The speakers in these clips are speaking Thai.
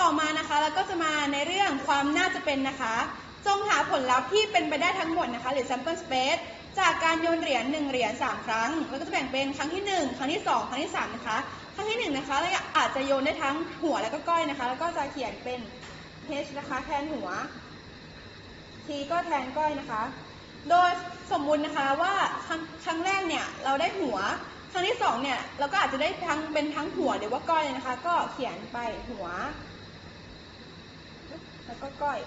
ต่อมานะคะแล้วก็จะมาในเรื่องความน่าจะเป็นนะคะ จงหาผลลัพธ์ที่เป็นไปได้ทั้งหมดนะคะ หรือ sample space จากการโยนเหรียญ1เหรียญ3ครั้ง แล้วก็จะแบ่งเป็นครั้งที่ 1 ครั้งที่ 2 ครั้งที่ 3 นะคะ ครั้งที่ 1 นะคะเราอาจจะโยนได้ทั้งหัวแล้วก็ก้อยนะคะ แล้วก็จะเขียนเป็น h นะคะแทนหัว t ก็แทนก้อยนะคะ โดยสมมุตินะคะว่าครั้งแรกเนี่ยเราได้หัว ครั้งที่สองเนี่ยเราก็อาจจะได้ทั้งเป็นทั้งหัวหรือว่าก้อยเลยนะคะ ก็เขียนไปหัว แล้วก็ก้อย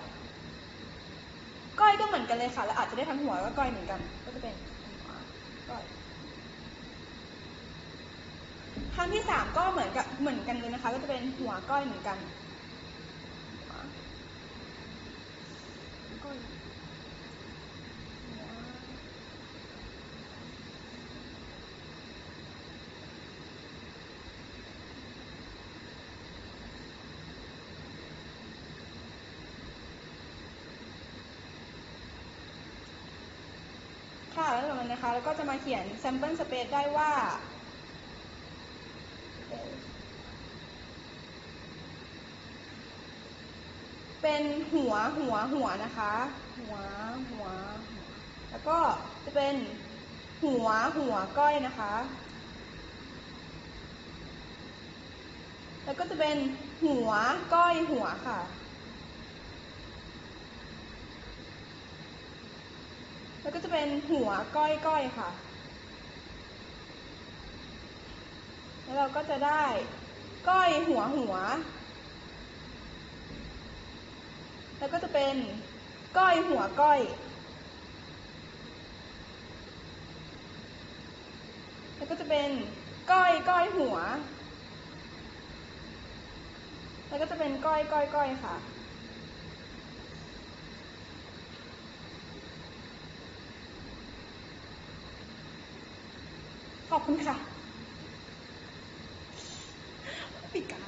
ก้อยก็เหมือนกันเลยค่ะแล้วอาจจะได้ทั้งหัวแล้วก็ก้อยเหมือนกัน ก็จะเป็นหัวก้อยครั้งที่สามก็เหมือนกับเหมือนกันเลยนะคะ ก็จะเป็นหัวก้อยเหมือนกันหัวก้อยหัว ค่ะแล้วจากนั้นนะคะแล้วก็จะมาเขียน sample space ได้ว่า เป็นหัวหัวหัวนะคะ หัวหัว แล้วก็จะเป็นหัวหัวก้อยนะคะ แล้วก็จะเป็นหัวก้อยหัวค่ะ แล้วก็จะเป็นหัวก้อยก้อยค่ะ แล้วเราก็จะได้ก้อยหัวหัว แล้วก็จะเป็นก้อยหัวก้อย แล้วก็จะเป็นก้อยก้อยหัว แล้วก็จะเป็นก้อยก้อยก้อยค่ะ ขอบคุณค่ะปิดกัน